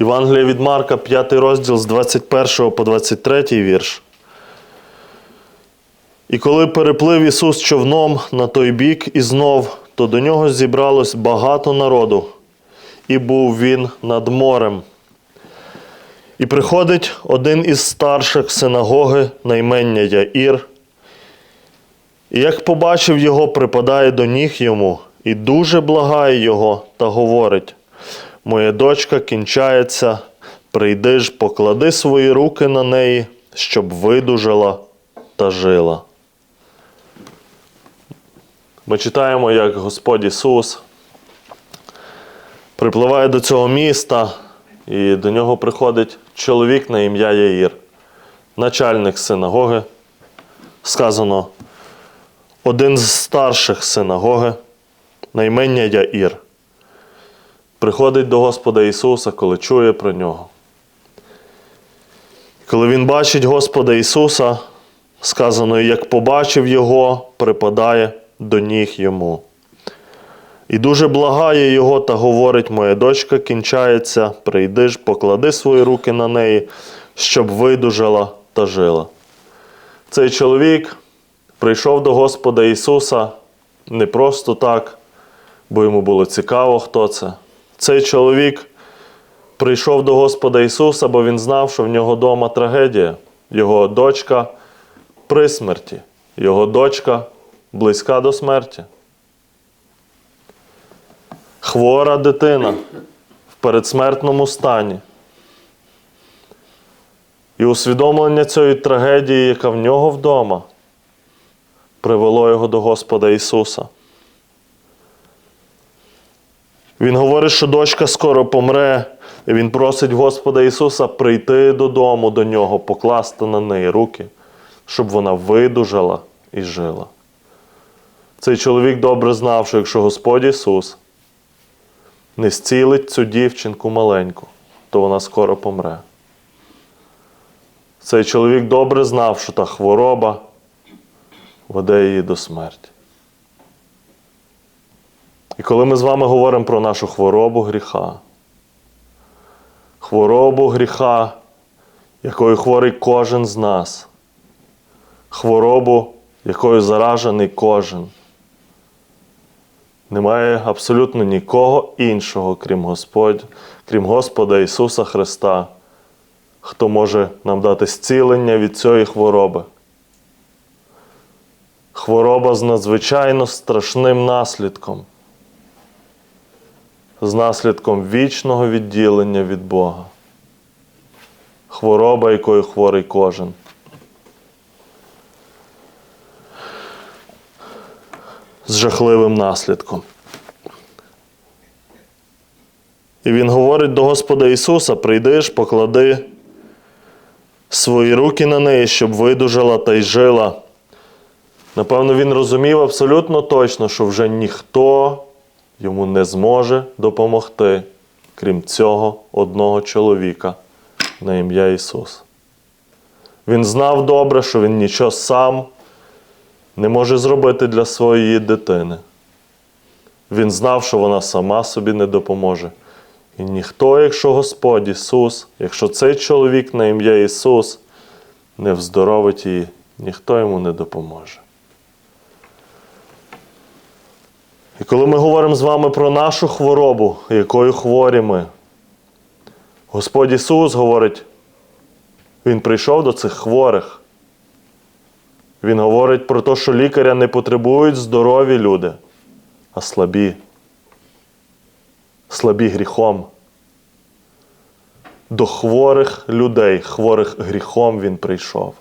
Євангелія від Марка, 5 розділ з 21 по 23 вірш. І коли переплив Ісус човном на той бік і знов, то до нього зібралось багато народу, і був він над морем. І приходить один із старших синагоги на імення Яїр, і як побачив його, припадає до ніг йому і дуже благає його та говорить: Моя дочка кінчається, прийди ж, поклади свої руки на неї, щоб видужала та жила. Ми читаємо, як Господь Ісус припливає до цього міста, і до нього приходить чоловік на ім'я Яїр, начальник синагоги. Сказано, один з старших синагоги, на імення Яїр, приходить до Господа Ісуса, коли чує про нього. Коли він бачить Господа Ісуса, сказано, як побачив Його, припадає до ніг йому. І дуже благає його та говорить: Моя дочка кінчається, прийди ж, поклади свої руки на неї, щоб видужала та жила. Цей чоловік прийшов до Господа Ісуса не просто так, бо йому було цікаво, хто це. Цей чоловік прийшов до Господа Ісуса, бо він знав, що в нього вдома трагедія. Його дочка при смерті, його дочка близька до смерті. Хвора дитина в передсмертному стані. І усвідомлення цієї трагедії, яка в нього вдома, привело його до Господа Ісуса. Він говорить, що дочка скоро помре, і Він просить Господа Ісуса прийти додому до нього, покласти на неї руки, щоб вона видужала і жила. Цей чоловік добре знав, що якщо Господь Ісус не зцілить цю дівчинку маленьку, то вона скоро помре. Цей чоловік добре знав, що та хвороба веде її до смерті. І коли ми з вами говоримо про нашу хворобу гріха, хворобу гріха, якою хворий кожен з нас, хворобу, якою заражений кожен, немає абсолютно нікого іншого, крім Господь, крім Господа Ісуса Христа, хто може нам дати зцілення від цієї хвороби. Хвороба з надзвичайно страшним наслідком, з наслідком вічного відділення від Бога. Хвороба, якою хворий кожен. З жахливим наслідком. І Він говорить до Господа Ісуса: прийдиш, поклади свої руки на неї, щоб видужала та й жила. Напевно, він розумів абсолютно точно, що вже ніхто йому не зможе допомогти, крім цього одного чоловіка на ім'я Ісус. Він знав добре, що він нічого сам не може зробити для своєї дитини. Він знав, що вона сама собі не допоможе. І ніхто, якщо Господь Ісус, якщо цей чоловік на ім'я Ісус не вздоровить її, ніхто йому не допоможе. І коли ми говоримо з вами про нашу хворобу, якою хворі ми, Господь Ісус говорить, Він прийшов до цих хворих. Він говорить про те, що лікаря не потребують здорові люди, а слабі. Слабі гріхом. До хворих людей, хворих гріхом він прийшов.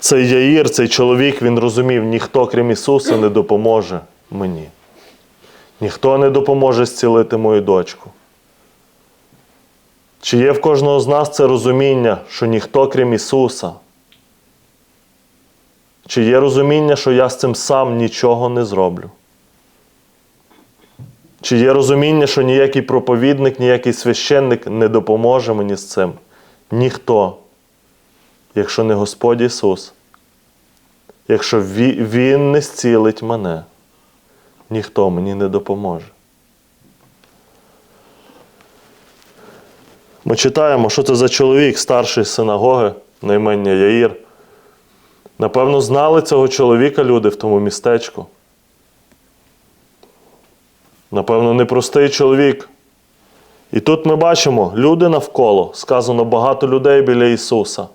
Цей Яїр, цей чоловік, він розумів, ніхто, крім Ісуса, не допоможе мені. Ніхто не допоможе зцілити мою дочку. Чи є в кожного з нас це розуміння, що ніхто, крім Ісуса? Чи є розуміння, що я з цим сам нічого не зроблю? Чи є розуміння, що ніякий проповідник, ніякий священник не допоможе мені з цим? Ніхто, якщо не Господь Ісус, якщо Він не зцілить мене, ніхто мені не допоможе. Ми читаємо, що це за чоловік, старший синагоги, на імення Яїр. Напевно, знали цього чоловіка люди в тому містечку. Напевно, непростий чоловік. І тут ми бачимо люди навколо, сказано багато людей біля Ісуса.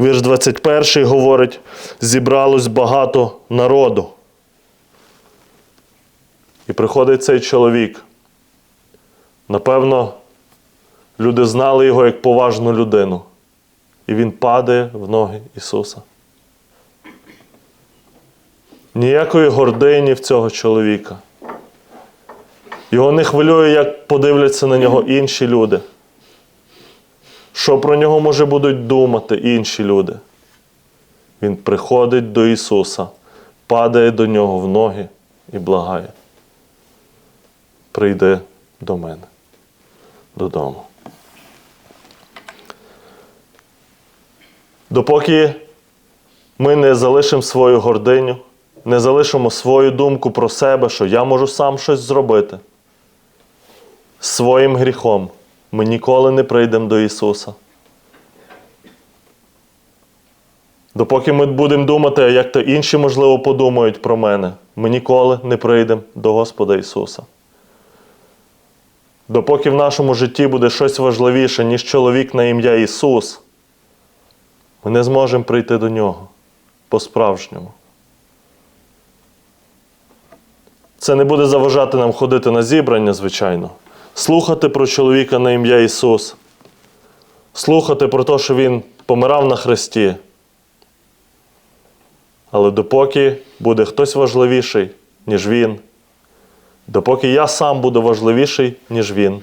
Вірш 21 говорить: зібралось багато народу. І приходить цей чоловік. Напевно, люди знали його як поважну людину. І він падає в ноги Ісуса. Ніякої гордині в цього чоловіка. Його не хвилює, як подивляться на нього інші люди. Що про нього може будуть думати інші люди? Він приходить до Ісуса, падає до нього в ноги і благає. Прийди до мене додому. Допоки ми не залишимо свою гординю, не залишимо свою думку про себе, що я можу сам щось зробити. Своїм гріхом ми ніколи не прийдемо до Ісуса. Допоки ми будемо думати, як то інші, можливо, подумають про мене, ми ніколи не прийдемо до Господа Ісуса. Допоки в нашому житті буде щось важливіше, ніж чоловік на ім'я Ісус, ми не зможемо прийти до Нього по-справжньому. Це не буде заважати нам ходити на зібрання, звичайно, слухати про чоловіка на ім'я Ісус, слухати про те, що Він помирав на хресті. Але допоки буде хтось важливіший, ніж Він, допоки я сам буду важливіший, ніж Він,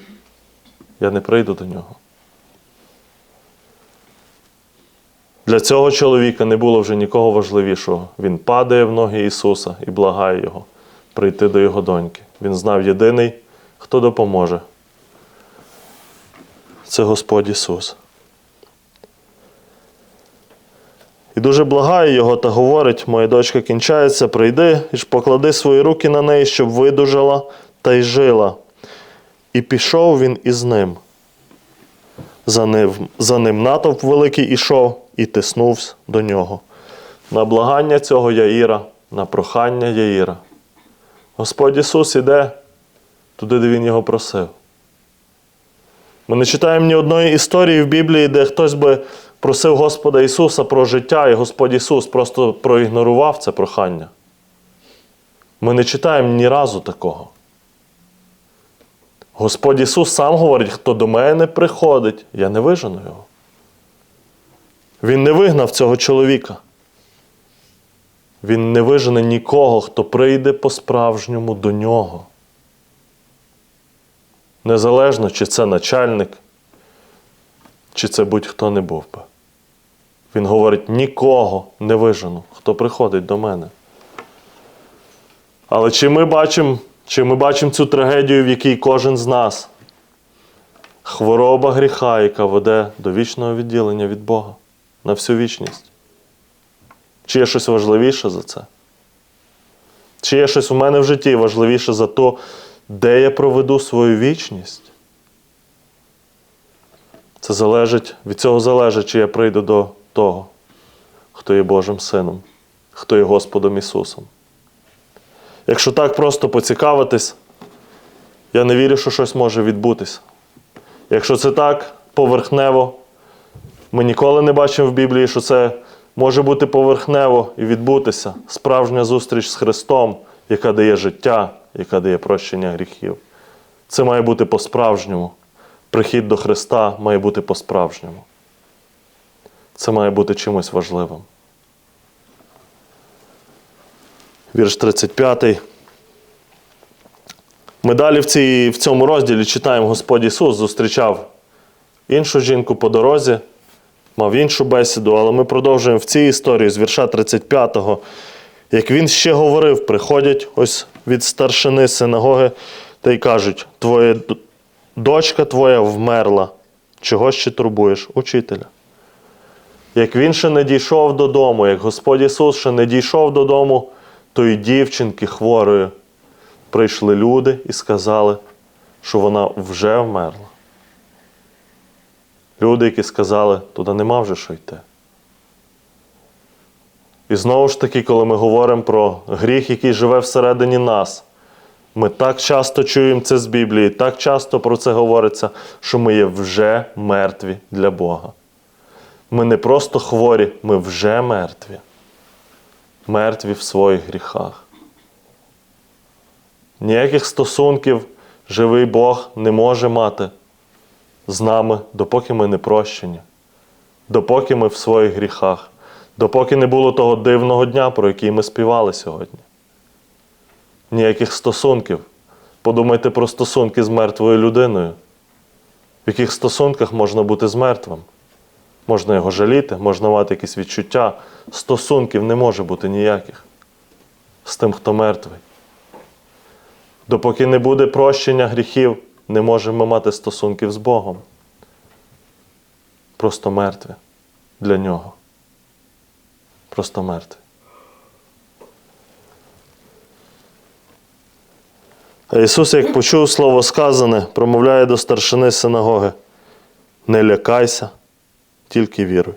я не прийду до нього. Для цього чоловіка не було вже нікого важливішого. Він падає в ноги Ісуса і благає Його прийти до Його доньки. Він знав єдиний, хто допоможе. Це Господь Ісус. І дуже благає його та говорить: моя дочка кінчається, прийди і ж поклади свої руки на неї, щоб видужала та й жила. І пішов він із ним. За ним, за ним натовп великий ішов і тиснувся до нього. На благання цього Яїра, на прохання Яїра. Господь Ісус іде туди, де Він його просив. Ми не читаємо ні одної історії в Біблії, де хтось би просив Господа Ісуса про життя, і Господь Ісус просто проігнорував це прохання. Ми не читаємо ні разу такого. Господь Ісус сам говорить, хто до мене приходить, я не вижену його. Він не вигнав цього чоловіка. Він не вижене нікого, хто прийде по-справжньому до нього. Незалежно, чи це начальник, чи це будь-хто не був би. Він говорить: нікого не вижену, хто приходить до мене. Але чи ми бачимо чи ми бачимо цю трагедію, в якій кожен з нас хвороба гріха, яка веде до вічного відділення від Бога на всю вічність? Чи є щось важливіше за це? Чи є щось у мене в житті важливіше за те, де я проведу свою вічність? Це залежить, від цього залежить, чи я прийду до того, хто є Божим Сином, хто є Господом Ісусом. Якщо так просто поцікавитись, я не вірю, що щось може відбутися. Якщо це так поверхнево, ми ніколи не бачимо в Біблії, що це може бути поверхнево і відбутися справжня зустріч з Христом, яка дає життя, яка дає прощення гріхів. Це має бути по-справжньому. Прихід до Христа має бути по-справжньому. Це має бути чимось важливим. Вірш 35. Ми далі в, цій, в цьому розділі читаємо, Господь Ісус зустрічав іншу жінку по дорозі, мав іншу бесіду, але ми продовжуємо в цій історії з вірша 35-го. Як він ще говорив, приходять ось від старшини синагоги та й кажуть: Твоя дочка твоя вмерла. Чого ще турбуєш учителя? Як він ще не дійшов додому, як Господь Ісус ще не дійшов додому тої дівчинки хворої, прийшли люди і сказали, що вона вже вмерла. Люди, які сказали, туди нема вже що йти. І знову ж таки, коли ми говоримо про гріх, який живе всередині нас, ми так часто чуємо це з Біблії, так часто про це говориться, що ми є вже мертві для Бога. Ми не просто хворі, ми вже мертві. Мертві в своїх гріхах. Ніяких стосунків живий Бог не може мати з нами, допоки ми не прощені, допоки ми в своїх гріхах, допоки не було того дивного дня, про який ми співали сьогодні. Ніяких стосунків. Подумайте про стосунки з мертвою людиною. В яких стосунках можна бути з мертвим? Можна його жаліти, можна мати якісь відчуття. Стосунків не може бути ніяких з тим, хто мертвий. Допоки не буде прощення гріхів, не можемо мати стосунків з Богом. Просто мертві для нього. Просто мертві. А Ісус, як почув слово сказане, промовляє до старшини синагоги: Не лякайся, тільки віруй.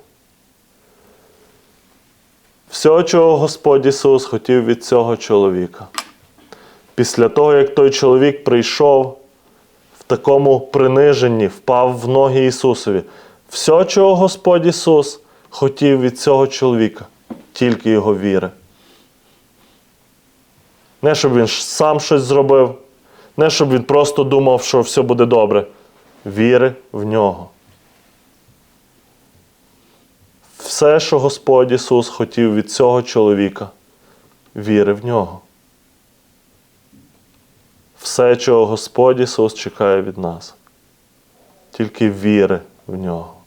Все, чого Господь Ісус хотів від цього чоловіка. Після того, як той чоловік прийшов в такому приниженні, впав в ноги Ісусові, все, чого Господь Ісус хотів від цього чоловіка, тільки Його віри. Не щоб він сам щось зробив, не щоб він просто думав, що все буде добре. Віри в нього. Все, що Господь Ісус хотів від цього чоловіка, віри в нього. Все, чого Господь Ісус чекає від нас, тільки віри в нього.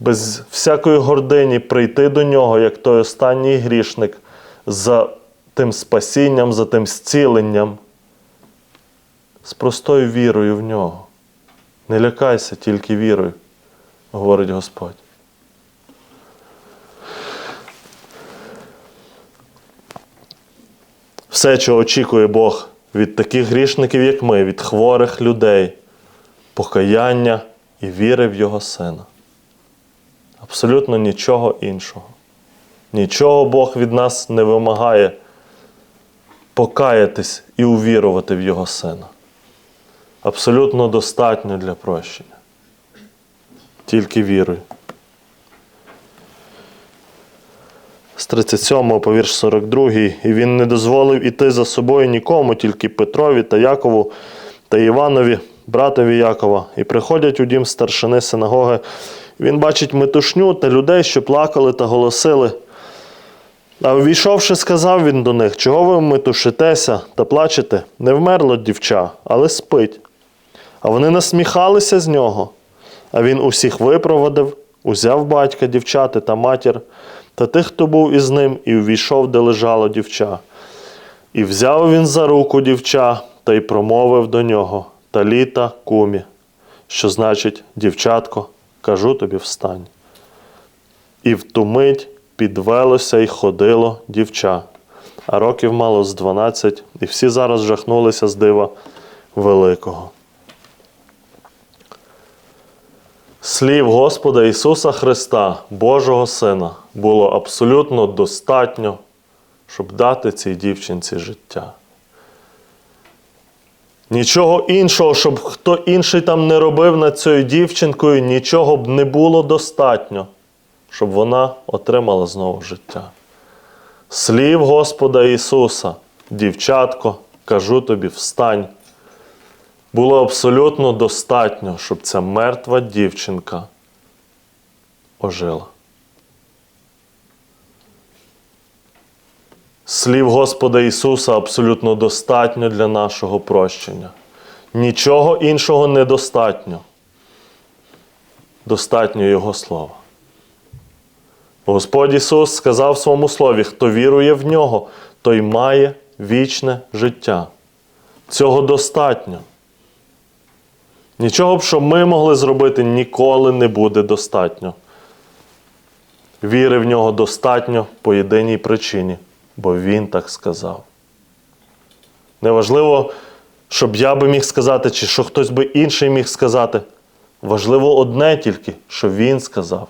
Без всякої гордині прийти до нього, як той останній грішник, за тим спасінням, за тим зціленням, з простою вірою в нього. Не лякайся, тільки вірою, говорить Господь. Все, чого очікує Бог від таких грішників, як ми, від хворих людей, покаяння і віри в Його Сина. Абсолютно нічого іншого. Нічого Бог від нас не вимагає покаятись і увірувати в Його Сина. Абсолютно достатньо для прощення. Тільки віруй. З 37 по вірш 42. І він не дозволив іти за собою нікому, тільки Петрові та Якову та Іванові, братові Якова. І приходять у дім старшини синагоги. Він бачить метушню та людей, що плакали та голосили. А увійшовши, сказав він до них, чого ви метушитеся та плачете? Не вмерло дівча, але спить. А вони насміхалися з нього. А він усіх випроводив, узяв батька, дівчати та матір, та тих, хто був із ним, і увійшов, де лежало дівча. І взяв він за руку дівча та й промовив до нього Таліта кумі, що значить, дівчатко, кажу тобі, встань. І в ту мить підвелося й ходило дівча, а років мало з дванадцять, і всі зараз жахнулися з дива великого. Слів Господа Ісуса Христа, Божого Сина, було абсолютно достатньо, щоб дати цій дівчинці життя. Нічого іншого, щоб хто інший там не робив над цією дівчинкою, нічого б не було достатньо, щоб вона отримала знову життя. Слів Господа Ісуса, дівчатко, кажу тобі, встань. Було абсолютно достатньо, щоб ця мертва дівчинка ожила. Слів Господа Ісуса абсолютно достатньо для нашого прощення. Нічого іншого недостатньо. Достатньо Його Слова. Господь Ісус сказав в своєму слові: хто вірує в нього, той має вічне життя. Цього достатньо. Нічого б, що ми могли зробити, ніколи не буде достатньо. Віри в нього достатньо по єдиній причині, бо Він так сказав. Неважливо, щоб я би міг сказати, чи що хтось би інший міг сказати. Важливо одне тільки, що Він сказав.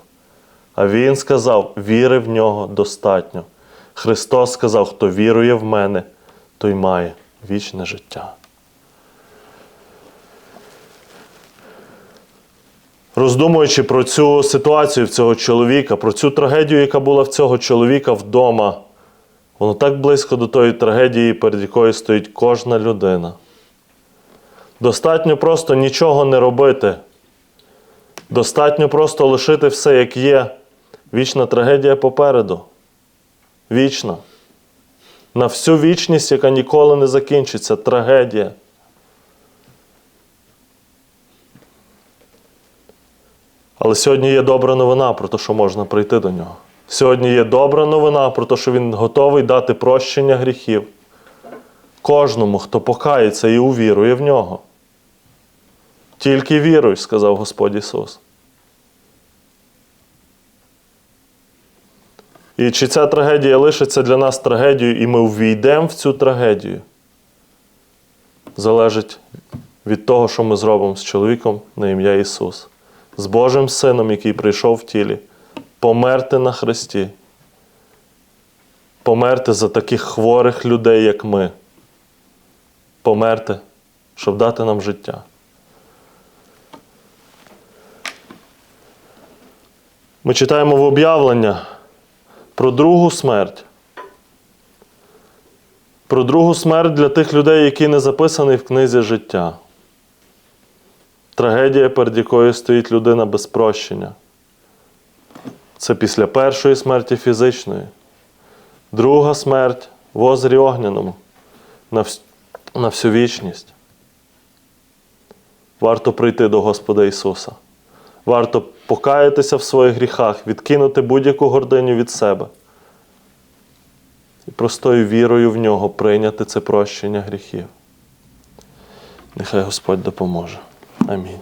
А Він сказав, віри в нього достатньо. Христос сказав, хто вірує в мене, той має вічне життя. Роздумуючи про цю ситуацію в цього чоловіка, про цю трагедію, яка була в цього чоловіка вдома, воно так близько до тої трагедії, перед якою стоїть кожна людина. Достатньо просто нічого не робити. Достатньо просто лишити все, як є. Вічна трагедія попереду. Вічна. На всю вічність, яка ніколи не закінчиться. Трагедія. Але сьогодні є добра новина про те, що можна прийти до нього. Сьогодні є добра новина про те, що Він готовий дати прощення гріхів кожному, хто покається і увірує в нього. Тільки віруй, сказав Господь Ісус. І чи ця трагедія лишиться для нас трагедією, і ми ввійдемо в цю трагедію, залежить від того, що ми зробимо з чоловіком на ім'я Ісус, з Божим Сином, який прийшов в тілі, померти на Христі, померти за таких хворих людей, як ми, померти, щоб дати нам життя. Ми читаємо в об'явлення про другу смерть. Про другу смерть для тих людей, які не записані в книзі життя. Трагедія, перед якою стоїть людина без прощення. Це після першої смерті фізичної. Друга смерть в озері огняному на, вс... на всю вічність. Варто прийти до Господа Ісуса. Варто покаятися в своїх гріхах, відкинути будь-яку гординю від себе. І простою вірою в нього прийняти це прощення гріхів. Нехай Господь допоможе. Амінь.